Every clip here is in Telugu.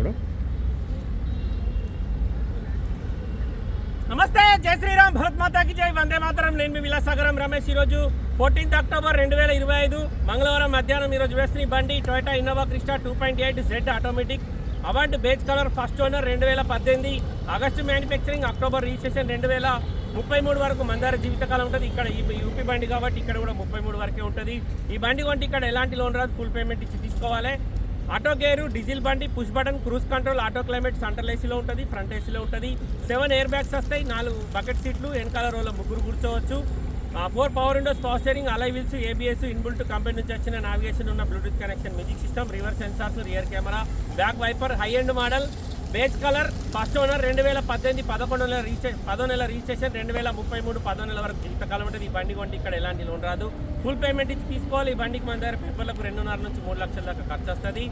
ఇప్పుడు నమస్తే జై శ్రీరామ్ భరత్ మాతాకి జై. వందే మాతరం నేను మీ విలాసాగరం రమేష్. ఈరోజు ఫోర్టీన్త్ అక్టోబర్ రెండు వేల ఇరవై ఐదు మంగళవారం మధ్యాహ్నం ఈరోజు వేసిన బండి Toyota Innova Crysta two point eight Z automatic avant beige colour first owner రెండు వేల పద్దెనిమిది ఆగస్టు మ్యానుఫ్యాక్చరింగ్ అక్టోబర్ రిజిస్ట్రేషన్ రెండు వేల ముప్పై మూడు వరకు మందార జీవితకాలం ఉంటుంది. ఇక్కడ యూపీ బండి కాబట్టి ఇక్కడ కూడా ముప్పై మూడు వరకే ఉంటుంది. ఈ బండి కొంటే ఇక్కడ ఎలాంటి లోన్ రాదు ఫుల్ పేమెంట్ ఇచ్చి తీసుకోవాలి. ఆటో గేరు డీజిల్ బండి push button cruise control auto climate central ఏసీలో ఉంటుంది ఫ్రంట్ ఏసీలో ఉంటుంది. సెవెన్ ఎయిర్ బ్యాగ్స్ వస్తాయి నాలుగు బకెట్ సీట్లు వెనకాల రోల ముగ్గురు కూర్చోవచ్చు. Four power windows power steering alloy wheels ABS inbuilt company నుంచి వచ్చిన నావిగేషన్ ఉన్న Bluetooth connection music system reverse sensors rear camera back wiper high end model base colour first owner రెండు వేల పద్దెనిమిది పదకొండు నెల రిజిస్ట్రేషన్ పదో నెల రిజిస్ట్రేషన్ రెండు వేల ముప్పై మూడు పదో నెల వరకు జీవితకాలం ఉంటుంది ఈ బండి కొంటే ఇక్కడ ఎలాంటి లోన్ రాదు. ఫుల్ పేమెంట్ ఇచ్చి తీసుకోవాలి. ఈ బండికి మన దగ్గర పేపర్లకు రెండున్నర నుంచి మూడు లక్షల దాకా ఖర్చు వస్తుంది.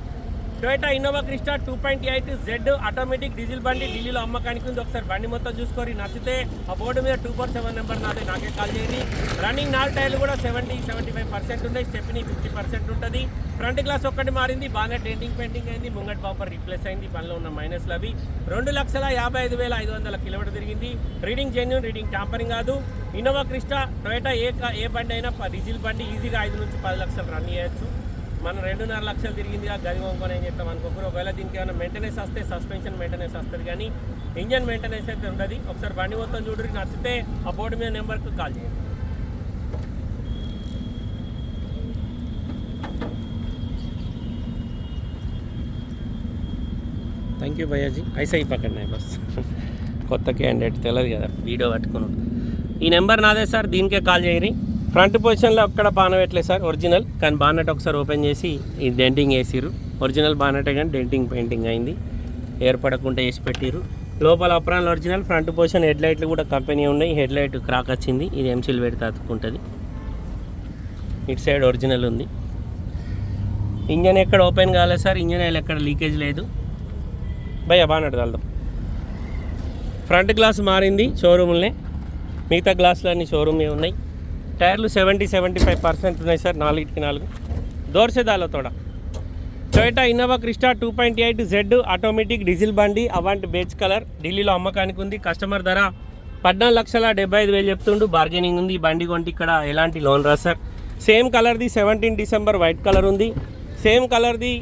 Toyota Innova Crysta two point eight Z automatic diesel బండి ఢిల్లీలో అమ్మకానికి ఉంది. ఒకసారి బండి మొత్తం చూసుకొని నచ్చితే ఆ బోర్డు మీద టూ ఫోర్ సెవెన్ నెంబర్ నాది. నాకే కాల్ చేయండి రన్నింగ్ నాలుగు టైర్లు కూడా సెవెంటీ సెవెంటీ ఫైవ్ పర్సెంట్ ఉన్నాయి స్టెప్ని ఫిఫ్టీ పర్సెంట్ ఉంటుంది. ఫ్రంట్ గ్లాస్ ఒక్కటి మారింది. బాగా డెంటింగ్ పెయింటింగ్ అయింది. ముంగట్ పాపర్ రీప్లేస్ అయింది. పనిలో ఉన్న మైనస్లు అవి. రెండు లక్షల యాభై ఐదు వేల ఐదు వందల కిలోమీటర్ తిరిగింది. రీడింగ్ జెన్యున్ రీడింగ్ టాంపరింగ్ కాదు. ఇన్నోవా క్రిస్టా టొయోటా ఏ ఏ బండి అయినా ప- డీజిల్ బండి ఈజీగా ఐదు నుంచి పది లక్షలు రన్ చేయొచ్చు. మనం రెండున్నర లక్షలు తిరిగింది ఆ గది కొనుక్కొని ఏం చెప్తాం అనుకోకూడదు ఒకవేళ దీనికి ఏమైనా మెయింటెనెన్స్ వస్తే సస్పెన్షన్ మెయింటెనెన్స్ వస్తుంది కానీ ఇంజన్ మెయింటెనెన్స్ అయితే ఉండదు. ఒకసారి బండి మొత్తం చూడరికి నచ్చితే ఆ బోర్డు మీద నెంబర్కి కాల్ చేయండి. థ్యాంక్ యూ భయ్యాజీ ఐసా ఈ పక్కన బస్. కొత్త క్యాండిడేట్ తెలియదు కదా వీడియో పట్టుకున్నాడు ఈ నెంబర్ నాదే సార్ దీనికే కాల్ చేయరి ఫ్రంట్ పొజిషన్లో అక్కడ బానెట్లే సార్? ఒరిజినల్. కానీ బానెట్ ఒకసారి ఓపెన్ చేసి ఈ డెంటింగ్ వేసిరు ఒరిజినల్ బానెటే కానీ డెంటింగ్ పెయింటింగ్ అయింది. ఏర్పడకుండా వేసి పెట్టిరు లోపల apron original front position head లైట్లు కూడా కంపెనీ ఉన్నాయి. హెడ్ లైట్ క్రాక్ వచ్చింది. ఇది ఎంసీల్ పెడితే అతుక్కుంటుంది ఇటు సైడ్ ఒరిజినల్ ఉంది. ఇంజన్ ఎక్కడ ఓపెన్ కాలేదు సార్? ఇంజన్ ఆయిల్ ఎక్కడ లీకేజ్ లేదు. భయ బాగా వెళ్దాం ఫ్రంట్ గ్లాస్ మారింది షోరూమ్లనే. మిగతా గ్లాసులు అన్ని షోరూమే ఉన్నాయి. టైర్లు సెవెంటీ సెవెంటీ ఫైవ్ పర్సెంట్ ఉన్నాయి సార్ నాలుగిటికి నాలుగు. దోర్సేదాలో తోడ. Toyota Innova Crysta two point eight Z automatic diesel బండి అవాంట్ బేజ్ కలర్. ఢిల్లీలో అమ్మకానికి ఉంది. కస్టమర్ ధర పద్నాలుగు లక్షల డెబ్బై ఐదు వేలు చెప్తుండు. బార్గెనింగ్ ఉంది. ఈ బండి కొంటే ఇక్కడ ఎలాంటి లోన్ రా సార్. సేమ్ కలర్ది సెవెంటీన్ డిసెంబర్ వైట్ కలర్ ఉంది. సేమ్ కలర్ది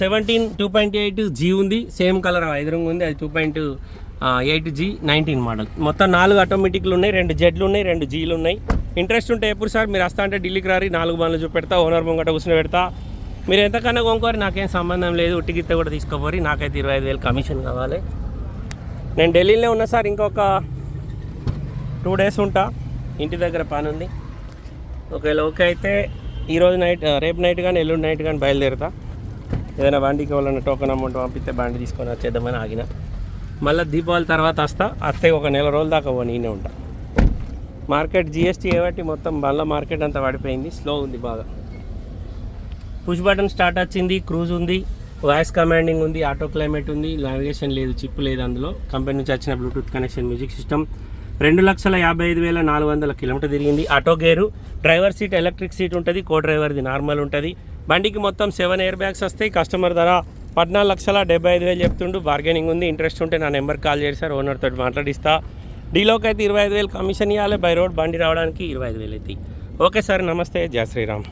seventeen two point eight G ఉంది. సేమ్ కలర్ ఐదు రంగు ఉంది. అది two point eight G nineteen model. మొత్తం నాలుగు ఆటోమేటిక్లు ఉన్నాయి రెండు జెడ్లు ఉన్నాయి రెండు జీలు ఉన్నాయి. ఇంట్రెస్ట్ ఉంటే ఎప్పుడు సార్? మీరు వస్తా అంటే ఢిల్లీకి రారి నాలుగు బండ్లు చూపెడతా ఓనర్ ముంగట కూర్చుని పెడతా. మీరు ఎంతకన్నా కొనుక్కోరు నాకేం సంబంధం లేదు. ఉట్టిగిత్త కూడా తీసుకోపోరు. నాకైతే ఇరవై ఐదు వేలు కమిషన్ కావాలి. నేను ఢిల్లీలో ఉన్నా సార్ ఇంకొక టూ డేస్ ఉంటా. ఇంటి దగ్గర పని ఉంది. ఒకవేళ ఓకే అయితే ఈరోజు నైట్ రేపు నైట్ కానీ ఎల్లుండి నైట్ కానీ బయలుదేరుతా. ఏదైనా బండికి వాళ్ళని టోకెన్ అమౌంట్ పంపిస్తే బండి తీసుకొని వచ్చేద్దామని ఆగిన. మళ్ళీ దీపావళి తర్వాత వస్తా. అత్తయ్య ఒక నెల రోజుల దాకా ఓ నేనే ఉంటా. మార్కెట్ జిఎస్టీ ఏబట్టి మొత్తం మళ్ళీ మార్కెట్ అంతా పడిపోయింది స్లో ఉంది బాగా. పుష్ బటన్ స్టార్ట్ వచ్చింది క్రూజ్ ఉంది వాయిస్ కమాండింగ్ ఉంది ఆటో క్లైమేట్ ఉంది నావిగేషన్ లేదు చిప్ లేదు అందులో. కంపెనీ నుంచి వచ్చిన బ్లూటూత్ కనెక్షన్ మ్యూజిక్ సిస్టమ్. రెండు లక్షల యాభై ఐదు వేల నాలుగు వందల కిలోమీటర్ తిరిగింది. Auto gear driver seat electric seat ఉంటుంది కో డ్రైవర్ది నార్మల్ ఉంటుంది. బండికి మొత్తం సెవెన్ ఎయిర్ బ్యాగ్స్ వస్తాయి కస్టమర్ ధర పద్నాలుగు లక్షల డెబ్బై ఐదు వేలు చెప్తుండు. బార్గెనింగ్ ఉంది. ఇంట్రెస్ట్ ఉంటే నా నెంబర్ కాల్ చేసి సార్. ఓనర్ తోటి మాట్లాడిస్తా. డీలోకి అయితే ఇరవై ఐదు వేలు కమిషన్ ఇవ్వాలి బై రోడ్ బండి రావడానికి ఇరవై ఐదు వేలు అవుతాయి ఓకే సార్. నమస్తే. జయ శ్రీరామ్.